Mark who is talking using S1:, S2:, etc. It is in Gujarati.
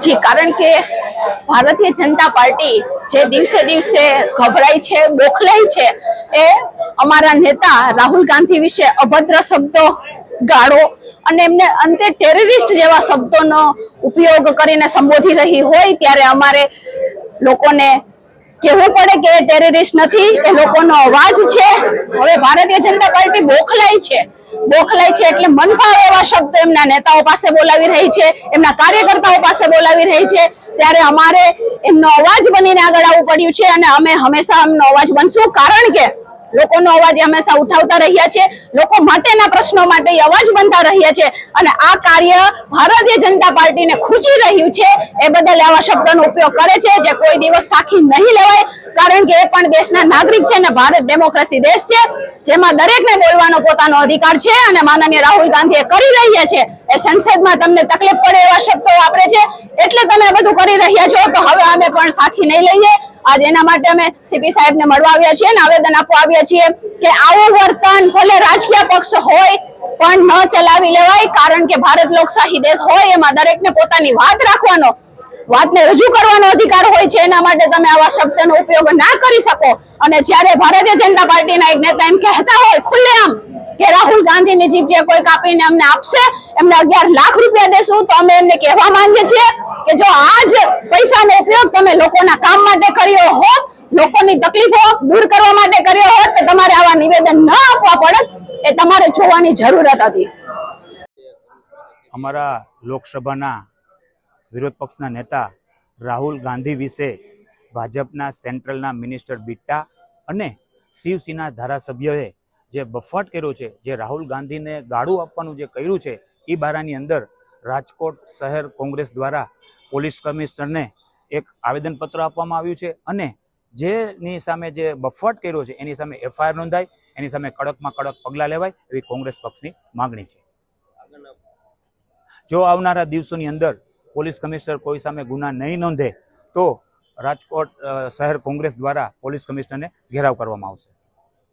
S1: જી, કારણ કે ભારતીય જનતા પાર્ટી જે દિવસે દિવસે ગભરાય છે બોખલાય છે, એ અમારા નેતા રાહુલ ગાંધી વિશે અભદ્ર શબ્દો ગાળો અને એમને અંતે ટેરરિસ્ટ જેવા શબ્દોનો ઉપયોગ કરીને સંબોધી રહી હોય ત્યારે અમારે લોકોને કહેવું કે ટેરરિસ્ટ નથી, એ લોકોનો અવાજ છે. હવે ભારતીય જનતા પાર્ટી બોખલાય છે. બોખલાય છે એટલે મન એવા શબ્દો એમના નેતાઓ પાસે બોલાવી રહી છે, એમના કાર્યકર્તાઓ પાસે બોલાવી રહી છે. ત્યારે અમારે એમનો અવાજ બનીને આગળ આવવું પડ્યું છે અને અમે હંમેશા એમનો અવાજ બનશું. કારણ કે લોકોનો અવાજ હંમેશા ઉઠાવતા રહ્યા છે. લોકો માટેના પ્રશ્નો માટે અવાજ બનતા રહ્યા છે. અને આ કાર્ય ભારતીય જનતા પાર્ટીને ખૂચી રહ્યું છે. એ બદલ આવા શબ્દનો ઉપયોગ કરે છે. જે કોઈ દિવસ સાખી નહીં લેવાય. કારણ કે એ પણ દેશના નાગરિક છે અને ભારત ડેમોક્રેસી દેશ છે, જેમાં દરેકને બોલવાનો પોતાનો અધિકાર છે અને માનનીય રાહુલ ગાંધી એ કરી રહ્યા છે. એ સંસદમાં તમને તકલીફ પડે એવા શબ્દો વાપરે છે. એટલે તમે બધું કરી રહ્યા છો, તો હવે અમે પણ સાખી નહીં લઈએ. આજ એના માટે અમે સીપી સાહેબને મળવા આવ્યા છીએ અને આવેદન આપવા આવ્યા છીએ કે આવું વર્તન ભલે રાજકીય પક્ષ હોય, પણ ન ચલાવી લેવાય, કારણ કે ભારત લોકશાહી દેશ હોય, એમાં દરેકને પોતાની વાત રાખવાનો વાતને રજૂ કરવાનો અધિકાર હોય છે, એના માટે તમે આવા શબ્દનો ઉપયોગ ના કરી શકો. અને જ્યારે ભારતીય જનતા પાર્ટીના એક નેતા એમ કહેતા હોય, ખુલ્લેઆમ કે રાહુલ ગાંધીની જીપ જે કોઈ કાપીને અમને આપશે, એમને અગિયાર લાખ રૂપિયા દેશું, તો અમે એમને કહેવા માંગીએ છીએ કે જો આ પૈસાનો ઉપયોગ તમે લોકોના કામ માટે કર્યો હોત, લોકોની તકલીફો દૂર કરવા માટે કર્યો હોત, તો તમારે આવા નિવેદન ન આપવા પડત, એ તમારે જોવાની જરૂરત હતી.
S2: અમારા લોકસભાના વિરોધ પક્ષના નેતા રાહુલ ગાંધી વિશે ભાજપના સેન્ટ્રલના મિનિસ્ટર બિટ્ટા અને શિવસેના ધારાસભ્યએ જે બફાટ કર્યો છે જે રાહુલ ગાંધીને ગાળું આપવાનું જે કર્યું છે એ બારાની અંદર રાજકોટ શહેર કોંગ્રેસ દ્વારા પોલીસ કમિશનરને એક આવેદનપત્ર આપવામાં આવ્યું છે અને જેની સામે જે બફાટ કર્યો છે એની સામે એફઆઈઆર નોંધાય એની સામે કડકમાં કડક પગલાં લેવાય એવી કોંગ્રેસ પક્ષની માગણી છે. જો આવનારા દિવસોની અંદર પોલીસ કમિશનર કોઈ સામે ગુના નહીં નોંધે, તો રાજકોટ શહેર કોંગ્રેસ દ્વારા પોલીસ કમિશનરને ઘેરાવ કરવામાં આવશે.